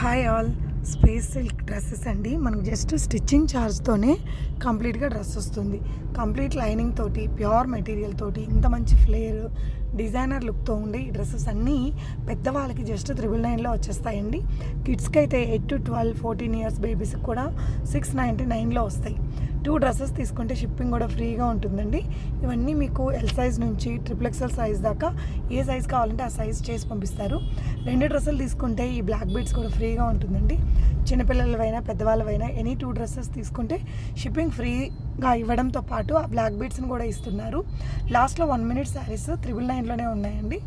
Hi all space silk dresses అండి. మనకు just stitching ఛార్జ్తోనే కంప్లీట్గా డ్రెస్ వస్తుంది. కంప్లీట్ లైనింగ్ తోటి ప్యూర్ మెటీరియల్ తోటి ఇంత మంచి ఫ్లేర్ డిజైనర్ లుక్తో ఉండే ఈ డ్రెస్సెస్ అన్నీ పెద్దవాళ్ళకి జస్ట్ త్రిబుల్ నైన్లో వచ్చేస్తాయండి. కిడ్స్కి అయితే eight to twelve fourteen years బేబీస్కి కూడా సిక్స్ నైంటీ నైన్లో వస్తాయి. టూ డ్రెస్సెస్ తీసుకుంటే షిప్పింగ్ కూడా ఫ్రీగా ఉంటుందండి. ఇవన్నీ మీకు ఎల్ సైజ్ నుంచి ట్రిపుల్ ఎక్స్ఎల్ సైజ్ దాకా ఏ సైజ్ కావాలంటే ఆ సైజ్ చేసి పంపిస్తారు. రెండు డ్రెస్సులు తీసుకుంటే ఈ బ్లాక్ బీడ్స్ కూడా ఫ్రీగా ఉంటుందండి. చిన్నపిల్లలవైనా పెద్దవాళ్ళవైనా ఎనీ టూ డ్రెస్సెస్ తీసుకుంటే షిప్పింగ్ ఫ్రీ ఫ్రీగా ఇవ్వడంతో పాటు ఆ బ్లాక్ బీడ్స్ని కూడా ఇస్తున్నారు. లాస్ట్లో వన్ మినిట్ శారీస్ త్రిబుల్ నైన్లోనే ఉన్నాయండి.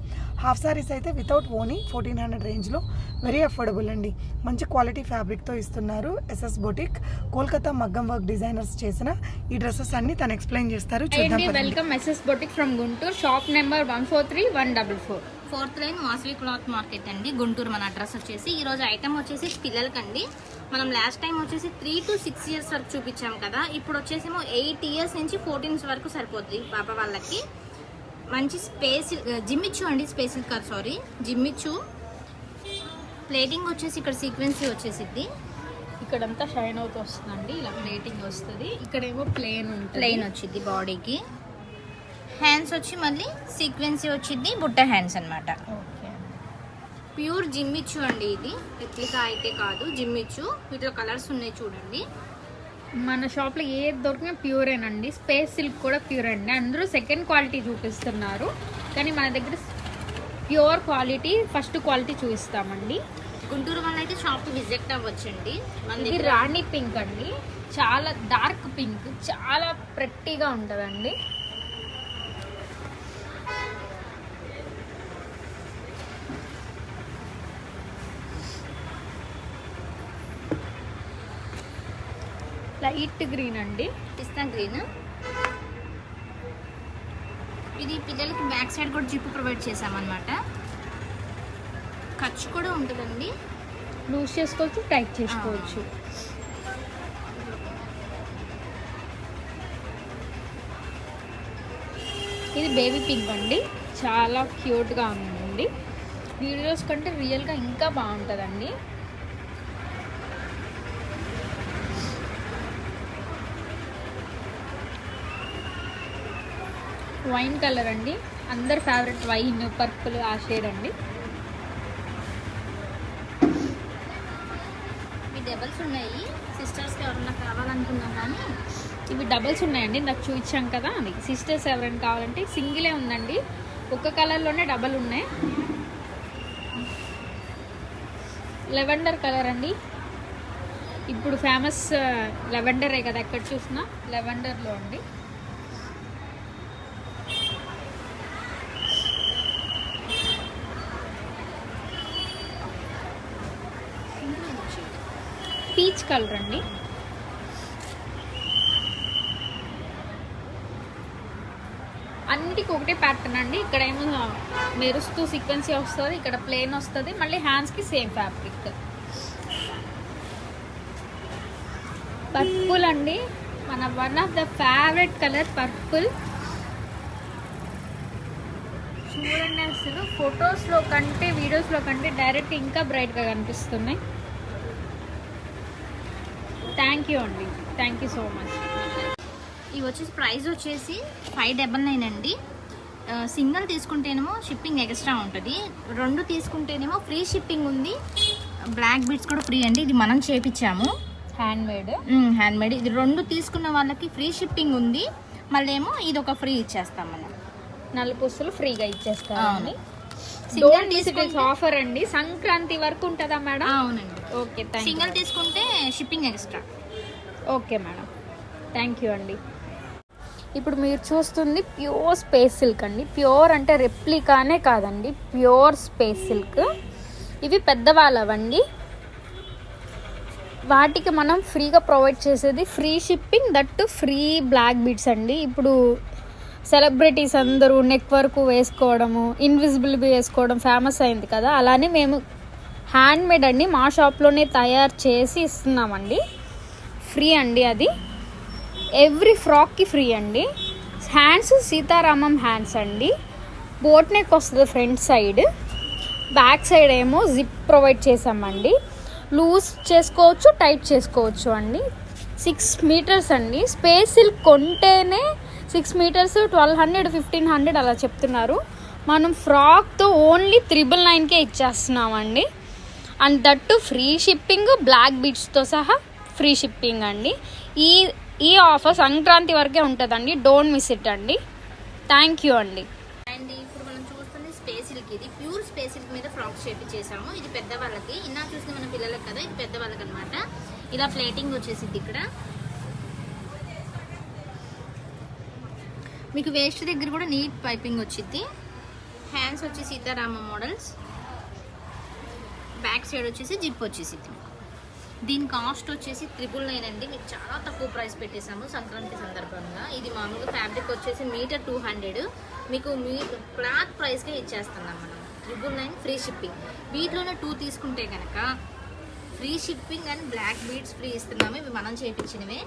హాఫ్ శారీస్ అయితే వితౌట్ ఓనీ ఫోర్టీన్ హండ్రెడ్ రేంజ్లో వెరీ అఫోర్డబుల్ అండి. మంచి క్వాలిటీ ఫ్యాబ్రిక్తో ఇస్తున్నారు ఎస్ఎస్ బొటిక్ కోల్కతా మగ్గం వర్క్ డిజైనర్స్ చేసిన ఈ డ్రెస్సెస్ అన్ని తను ఎక్స్ప్లెయిన్ చేస్తారు. చూద్దాం. Welcome మెసెస్ boutique from Guntur shop number one four three one double four fourth line Vasavi cloth market అండి. గుంటూరు మన అడ్రస్ వచ్చేసి. ఈ రోజు ఐటమ్ వచ్చేసి పిల్లలకండి. మనం లాస్ట్ టైం వచ్చేసి త్రీ టు సిక్స్ ఇయర్స్ వరకు చూపించాం కదా. ఇప్పుడు వచ్చేసేమో ఎయిట్ ఇయర్స్ నుంచి ఫోర్టీన్స్ వరకు సరిపోద్ది పాప వాళ్ళకి. మంచి స్పేస్ జిమ్మిచ్చు అండి స్పేస్ కాదు సారీ జిమ్మిచ్చు ప్లేటింగ్ వచ్చేసి ఇక్కడ సీక్వెన్సీ వచ్చేసిద్ది. ఇక్కడంతా షైన్ అవుతూ వస్తుందండి. ఇలా ప్లేటింగ్ వస్తుంది. ఇక్కడేమో ప్లేన్ ప్లెయిన్ వచ్చింది బాడీకి హ్యాండ్స్ వచ్చి మళ్ళీ సీక్వెన్సీ వచ్చింది బుట్ట హ్యాండ్స్ అన్నమాట. ఓకే ప్యూర్ జిమ్మిచ్చు అండి ఇది. రెప్లికా అయితే కాదు జిమ్మిచ్చు వీటిలో కలర్స్ ఉన్నాయి చూడండి. మన షాప్లో ఏది దొరికినా ప్యూరేనండి. స్పేస్ సిల్క్ కూడా ప్యూర్ అండి. అందరూ సెకండ్ క్వాలిటీ చూపిస్తున్నారు. కానీ మన దగ్గర ప్యూర్ క్వాలిటీ ఫస్ట్ క్వాలిటీ చూపిస్తామండి. గుంటూరు వల్ల అయితే షాప్ విజిట్ అవ్వచ్చండి. ఇది రాణి పింక్ అండి. చాలా డార్క్ పింక్ చాలా ప్రెట్టీగా ఉంటుందండి. లైట్ గ్రీన్ అండి. పిస్తా గ్రీన్. ఇది పిల్లలకి బ్యాక్ సైడ్ కూడా జిప్ ప్రొవైడ్ చేసామన్నమాట ఖర్చు కూడా ఉంటుందండి. లూజ్ చేసుకోవచ్చు టైట్ చేసుకోవచ్చు. ఇది బేబీ పింక్ అండి. చాలా క్యూట్గా ఉందండి. వీడియోస్ కంటే రియల్గా ఇంకా బాగుంటుందండి. వైన్ కలర్ అండి. అందరు ఫేవరెట్ వైన్ పర్పుల్ ఆ షేడ్ అండి. ఇవి డబల్స్ ఉన్నాయి. సిస్టర్స్కి ఎవరన్నా కావాలనుకున్నా కానీ ఇవి డబల్స్ ఉన్నాయండి. నాకు చూపించాం కదా. అది సిస్టర్స్ ఎవరైనా కావాలంటే సింగిలే ఉందండి. ఒక కలర్లోనే డబల్ ఉన్నాయి. లెవెండర్ కలర్ అండి. ఇప్పుడు ఫేమస్ లెవెండరే కదా ఎక్కడ చూసినా? లెవెండర్లో అండి. పీచ్ కలర్ అండి. అన్నిటికి ఒకటే ప్యాటర్న్ అండి. ఇక్కడ ఏమో మెరుస్తూ సీక్వెన్సీ వస్తుంది ఇక్కడ ప్లేన్ వస్తుంది మళ్ళీ హ్యాండ్స్కి సేమ్ ఫ్యాబ్రిక్ పర్పుల్ అండి. మన one of the favourite colour purple చూడండి అసలు ఫొటోస్లో కంటే వీడియోస్లో కంటే డైరెక్ట్ ఇంకా బ్రైట్గా కనిపిస్తున్నాయి. థ్యాంక్ యూ అండి. Thank you so much. ఇవి వచ్చేసి ప్రైస్ వచ్చేసి ఫైవ్ డబల్ నైన్ అండి. సింగిల్ తీసుకుంటేనేమో షిప్పింగ్ ఎక్స్ట్రా ఉంటుంది. రెండు తీసుకుంటేనేమో ఫ్రీ షిప్పింగ్ ఉంది. బ్లాక్ బీడ్స్ కూడా ఫ్రీ అండి. ఇది మనం చేపించాము హ్యాండ్ మేడ్ హ్యాండ్ మేడ్ ఇది రెండు తీసుకున్న వాళ్ళకి ఫ్రీ షిప్పింగ్ ఉంది. మళ్ళీ ఏమో ఇది ఒక ఫ్రీ ఇచ్చేస్తాం మనం. నలుపు పుస్తులు ఫ్రీగా ఇచ్చేస్తారండి సింగిల్ తీసుకుంటే ఆఫర్ అండి. సంక్రాంతి వరకు ఉంటుందా మేడం? అవునండి. ఓకే థ్యాంక్ సింగిల్ తీసుకుంటే shipping extra okay madam. Thank you అండి. ఇప్పుడు మీరు చూస్తుంది ప్యూర్ స్పేస్ సిల్క్ అండి. ప్యూర్ అంటే రెప్లికానే కాదండి. ప్యూర్ స్పేస్ సిల్క్ ఇవి పెద్దవాళ్ళవండి. వాటికి మనం ఫ్రీగా ప్రొవైడ్ చేసేది free shipping that free black beads అండి. ఇప్పుడు సెలబ్రిటీస్ అందరూ నెక్ వేసుకోవడము ఇన్విజిబుల్ వేసుకోవడం ఫేమస్ అయింది కదా. అలానే మేము హ్యాండ్మేడ్ అండి మా షాప్లోనే తయారు చేసి ఇస్తున్నామండి. ఫ్రీ అండి అది. ఎవ్రీ ఫ్రాక్కి ఫ్రీ అండి. హ్యాండ్స్ సీతారామం హ్యాండ్స్ అండి. బోట్ నెక్ వస్తుంది ఫ్రంట్ సైడ్ బ్యాక్ సైడ్ ఏమో జిప్ ప్రొవైడ్ చేసామండి. లూజ్ చేసుకోవచ్చు టైట్ చేసుకోవచ్చు అండి. సిక్స్ మీటర్స్ అండి. Space silk కొంటేనే six metres twelve hundred fifteen hundred అలా చెప్తున్నారు. మనం ఫ్రాక్తో ఓన్లీ త్రిబుల్ నైన్కే ఇచ్చేస్తున్నామండి. And that free shipping black బీచ్తో సహా ఫ్రీ షిప్పింగ్ అండి. ఈ ఈ ఆఫర్ సంక్రాంతి వరకే ఉంటుందండి. డోంట్ మిస్ ఇట్ అండి. థ్యాంక్ యూ అండి. అండ్ ఇప్పుడు మనం చూస్తుంది స్పేస్ సిల్క్ ఇది. ప్యూర్ స్పేస్ సిల్క్ మీద ఫ్రాక్స్ చేపించేసాము ఇది పెద్దవాళ్ళకి. ఇలా చూసింది మన పిల్లలకి కదా ఇది పెద్దవాళ్ళకి అనమాట ఇలా ప్లేటింగ్ వచ్చేసింది ఇక్కడ. మీకు వేస్ట్ దగ్గర కూడా నీట్ పైపింగ్ వచ్చింది హ్యాండ్స్ వచ్చి సీతారామ మోడల్స్. బ్యాక్ సైడ్ వచ్చేసి జిప్ వచ్చేసింది దీని కాస్ట్ వచ్చేసి త్రిపుల్ నైన్ అండి. మీకు చాలా తక్కువ ప్రైస్ పెట్టేశాము సంక్రాంతి సందర్భంగా. ఇది మామూలుగా ఫ్యాబ్రిక్ వచ్చేసి మీటర్ టూ హండ్రెడ్ మీకు మీ క్లాత్ ప్రైస్కే ఇచ్చేస్తున్నాం మనం. త్రిపుల్ నైన్ ఫ్రీ షిప్పింగ్ వీటిలోనే టూ తీసుకుంటే కనుక free shipping and black beads free ఇస్తున్నాము. ఇవి మనం చేయించినవే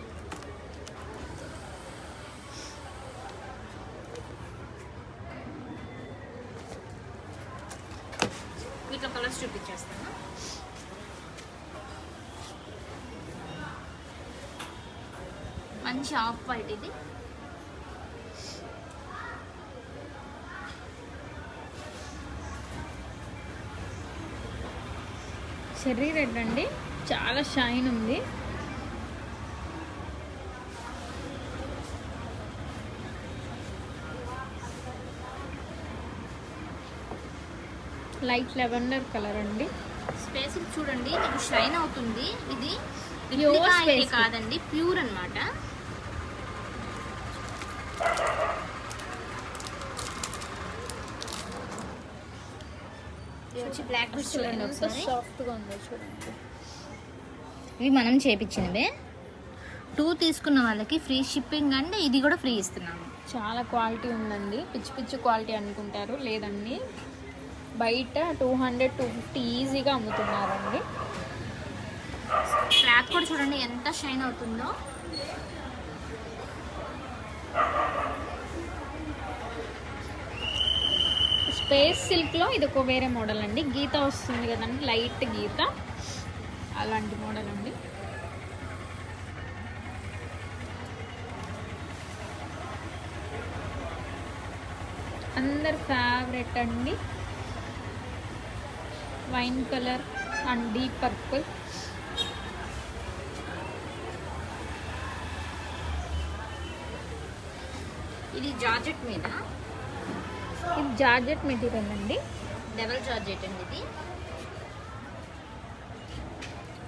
వీటిలో కలర్స్ చూపించేస్తాను మంచి ఆఫ్ వైట్ ఇది చెర్రీ రెడ్ అండి. చాలా షైన్ ఉంది. లైట్ లెవెండర్ కలర్ అండి. స్పేస్ చూడండి మీకు షైన్ అవుతుంది. ఇది. కాదండి ప్యూర్ అన్నమాట. ఇది వచ్చి బ్లాక్ చూడండి ఒకసారి. సాఫ్ట్గా ఉందో చూడండి. ఇవి మనం చేపించినవే. టూ తీసుకున్న వాళ్ళకి ఫ్రీ షిప్పింగ్ అండ్ ఇది కూడా ఫ్రీ ఇస్తున్నాము. చాలా క్వాలిటీ ఉందండి. పిచ్చి పిచ్చి క్వాలిటీ అనుకుంటారు లేదండి. బయట టూ హండ్రెడ్ టూ ఫిఫ్టీ ఈజీగా అమ్ముతున్నారండి. క్లాత్ కూడా చూడండి ఎంత షైన్ అవుతుందో. స్పేస్ సిల్క్లో ఇది ఒక వేరే మోడల్ అండి. గీత వస్తుంది కదండి లైట్ గీత. అలాంటి మోడల్ అండి. అందరి ఫేవరెట్ అండి. Wine colour and deep purple. ఇది జార్జెట్ మీద ఇది జార్జెట్ మెటీరియల్ అండి. డబల్ జార్జెట్ అండి ఇది.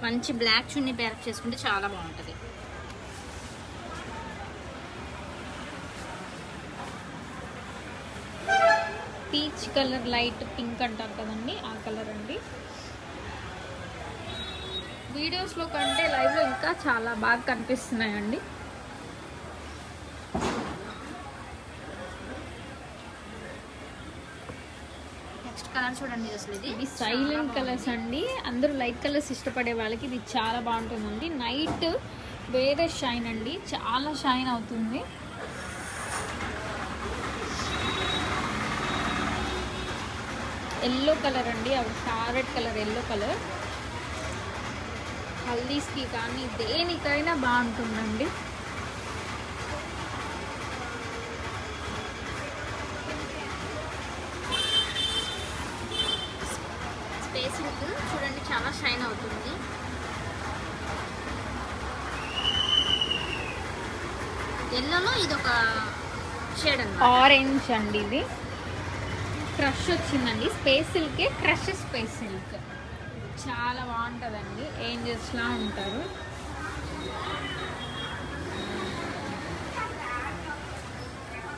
మంచి బ్లాక్ చున్నీ పేర్ చేసుకుంటే చాలా బాగుంటుంది. పీచ్ కలర్ లైట్ పింక్ అంటారు కదండి ఆ కలర్ అండి. వీడియోస్లో కంటే లైవ్లో ఇంకా చాలా బాగా కనిపిస్తున్నాయండి. నెక్స్ట్ కలర్ చూడండి అసలు ఇది. ఇది సైలెంట్ కలర్స్ అండి. అందరూ లైట్ కలర్స్ ఇష్టపడే వాళ్ళకి ఇది చాలా బాగుంటుందండి. నైట్ వేరే షైన్ అండి. చాలా షైన్ అవుతుంది. ఎల్లో కలర్ అండి. అవి ఫేవరెట్ కలర్ ఎల్లో కలర్. హల్దీస్కి కానీ దేనికైనా బాగుంటుందండి. స్పేసింగ్ చూడండి చాలా షైన్ అవుతుంది. ఎల్లోలో ఇది ఒక షేడ్ ఆరెంజ్ అండి ఇది. క్రష్ వచ్చిందండి. స్పేస్ సిల్కే క్రష్ స్పేస్ సిల్క్. చాలా బాగుంటుందండి. ఏంజల్స్లా ఉంటారు.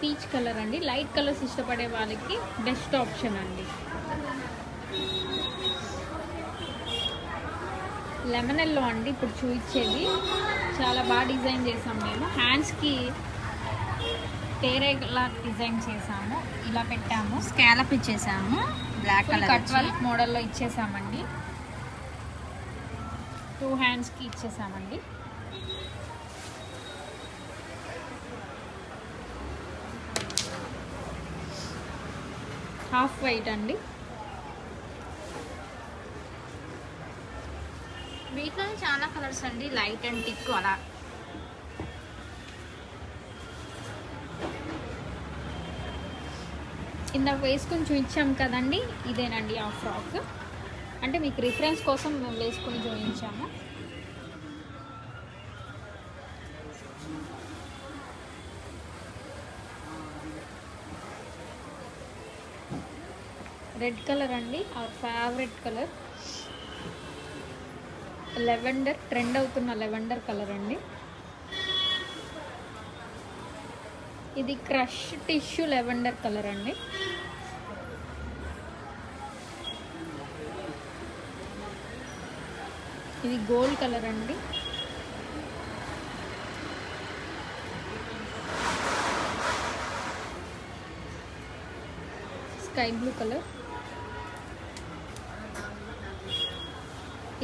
పీచ్ కలర్ అండి. లైట్ కలర్స్ ఇష్టపడే వాళ్ళకి బెస్ట్ ఆప్షన్ అండి. లెమన్ ఎల్లో అండి. ఇప్పుడు చూపించేది. చాలా బాగా డిజైన్ చేసాం మేము. హ్యాండ్స్కి వేరేలా డిజైన్ చేసాము. ఇలా పెట్టాము. స్కాలప్ ఇచ్చేసాము. బ్లాక్ కలర్ కట్ వర్క్ మోడల్లో ఇచ్చేసామండి. టూ హ్యాండ్స్కి ఇచ్చేసామండి. హాఫ్ వైట్ అండి. వీటిలోనే చాలా కలర్స్ అండి. లైట్ అండ్ టిక్ అలా. కింద వేసుకొని చూపించాం కదండి ఇదేనండి ఆ ఫ్రాక్. అంటే మీకు రిఫరెన్స్ కోసం మేము వేసుకొని చూపించాము. రెడ్ కలర్ అండి our favourite colour lavender trend అవుతున్న లెవెండర్ కలర్ అండి. ఇది క్రష్ టిష్యూ లెవెండర్ కలర్ అండి. ఇది గోల్డ్ కలర్ అండి. Sky blue colour.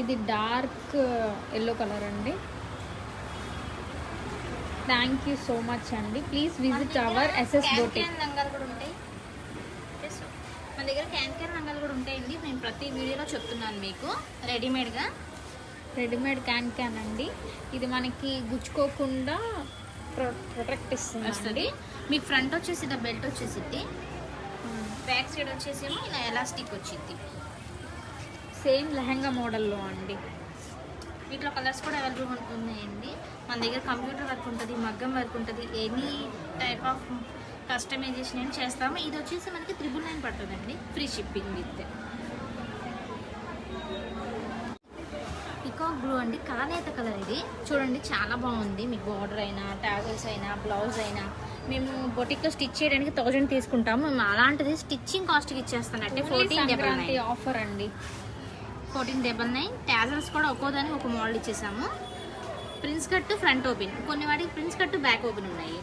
ఇది డార్క్ uh, ఎల్లో కలర్ అండి. థ్యాంక్ యూ సో మచ్ అండి please visit our SS can boutique కూడా ఉంటాయి. మన దగ్గర క్యాన్ క్యాన్ లంగాలు కూడా ఉంటాయండి. నేను ప్రతి వీడియోలో చెప్తున్నాను మీకు. రెడీమేడ్గా రెడీమేడ్ క్యాన్ క్యాన్ అండి. ఇది మనకి గుచ్చుకోకుండా ప్రొ- ప్రొటెక్ట్ ఇస్తుంది వస్తుంది. మీకు ఫ్రంట్ వచ్చేసి ఇలా బెల్ట్ వచ్చేసిద్ది. బ్యాక్ సైడ్ వచ్చేసేమో ఇలా ఎలాస్టిక్ వచ్చింది సేమ్ లెహంగా మోడల్లో అండి. వీటిలో కలర్స్ కూడా అవైలబుల్ ఉన్నాయండి. మన దగ్గర కంప్యూటర్ వర్క్ ఉంటుంది మగ్గం వర్క్ ఉంటుంది ఎనీ టైప్ ఆఫ్ కస్టమైజేషన్ ఏం చేస్తాము. ఇది వచ్చేసి మనకి త్రిబుల్ నైన్ పడుతుందండి free shipping with. Peacock blue అండి కాలేత కలర్ ఇది. చూడండి చాలా బాగుంది. మీకు బార్డర్ అయినా ట్యాగల్స్ అయినా బ్లౌజ్ అయినా మేము బొటిక్లో స్టిచ్ చేయడానికి థౌజండ్ తీసుకుంటాము. మేము అలాంటిది స్టిచ్చింగ్ కాస్ట్కి ఇచ్చేస్తానంటే ఫోర్టీన్ ఆఫర్ అండి. Fourteen double nine. ట్యాజల్స్ కూడా ఒక్కో దానికి ఒక model ఇచ్చేసాము. Prince cut front open. కొన్ని వాటికి ప్రిన్స్ కట్ బ్యాక్ ఓపెన్ ఉన్నాయి.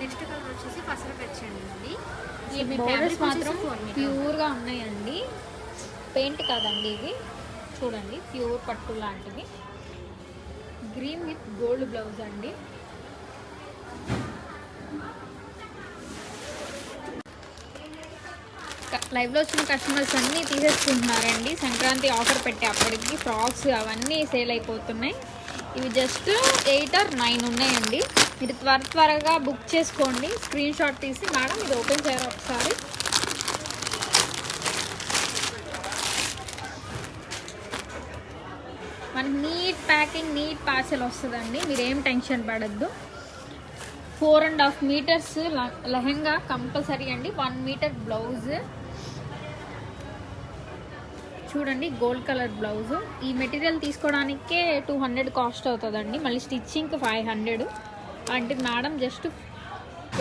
నెక్స్ట్ కలర్ వచ్చేసి పసర పెంచండి బోర్డర్స్ మాత్రం ప్యూర్గా ఉన్నాయండి. పెయింట్ కాదండి ఇది. చూడండి ప్యూర్ పట్టు లాంటివి గ్రీన్ విత్ గోల్డ్ బ్లౌజ్ అండి. లైవ్లో వచ్చిన కస్టమర్స్ అన్నీ తీసేసుకుంటున్నారండి. సంక్రాంతి ఆఫర్ పెట్టే అప్పటికి ఫ్రాక్స్ అవన్నీ సేల్ అయిపోతున్నాయి. ఇవి జస్ట్ ఎయిట్ ఆర్ నైన్ ఉన్నాయండి. మీరు త్వర త్వరగా బుక్ చేసుకోండి. స్క్రీన్ షాట్ తీసి మేడం ఇది ఓపెన్ చేయరు ఒకసారి. మనకి నీట్ ప్యాకింగ్ నీట్ పార్సల్ వస్తుందండి. మీరు ఏం టెన్షన్ పడద్దు. Four and half metres lehenga compulsory అండి. వన్ మీటర్ బ్లౌజ్ చూడండి గోల్డ్ కలర్ బ్లౌజ్. ఈ మెటీరియల్ తీసుకోవడానికే టూ హండ్రెడ్ కాస్ట్ అవుతుందండి. మళ్ళీ స్టిచ్చింగ్కి ఫైవ్ హండ్రెడ్. అంటే madam just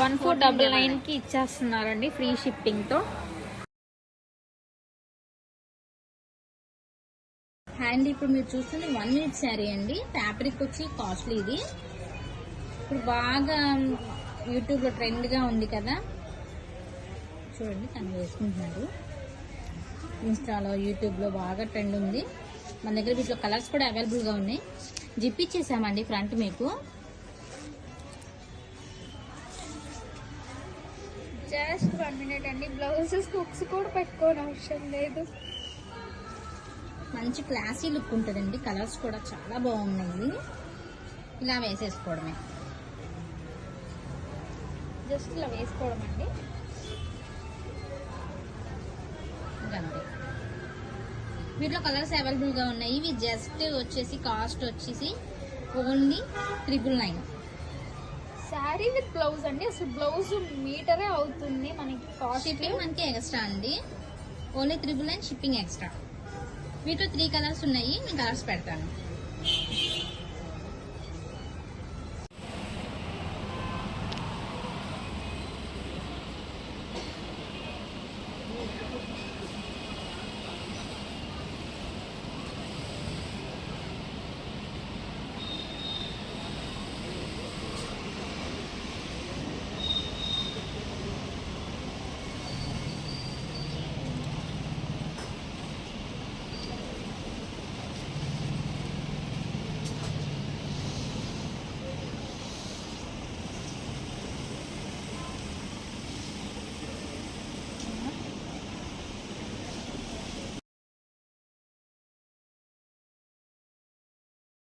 one four double నైన్కి ఇచ్చేస్తున్నారండి ఫ్రీ షిప్పింగ్తో. అండ్ ఇప్పుడు మీరు చూస్తుంది వన్ మినిట్ శారీ అండి. ఫ్యాబ్రిక్ వచ్చి కాస్ట్లీ ఇది. ఇప్పుడు బాగా యూట్యూబ్లో ట్రెండ్గా ఉంది కదా. చూడండి తను వేసుకుంటున్నారు ఇన్స్టాలో యూట్యూబ్లో బాగా ట్రెండ్ ఉంది. మన దగ్గర వీటిలో కలర్స్ కూడా అవైలబుల్గా ఉన్నాయి. జిప్ ఇచ్చేసామండి ఫ్రంట్ మీకు. జస్ట్ వన్ మినిట్ అండి. బ్లౌజెస్ హుక్స్ కూడా పెట్టుకోని అవసరం లేదు. మంచి క్లాసీ లుక్ ఉంటుందండి. కలర్స్ కూడా చాలా బాగున్నాయి. ఇలా వేసేసుకోవడమే. జస్ట్ ఇలా వేసుకోవడం అండి అంతే వీటిలో కలర్స్ అవైలబుల్గా ఉన్నాయి. ఇవి జస్ట్ వచ్చేసి కాస్ట్ వచ్చేసి only triple nine saree with blouse అండి. అసలు బ్లౌజ్ మీటరే అవుతుంది మనకి కాస్ట్ షిప్పింగ్ మనకి ఎక్స్ట్రా అండి. Only triple nine shipping extra వీటిలో త్రీ కలర్స్ ఉన్నాయి. నేను కలర్స్ పెడతాను.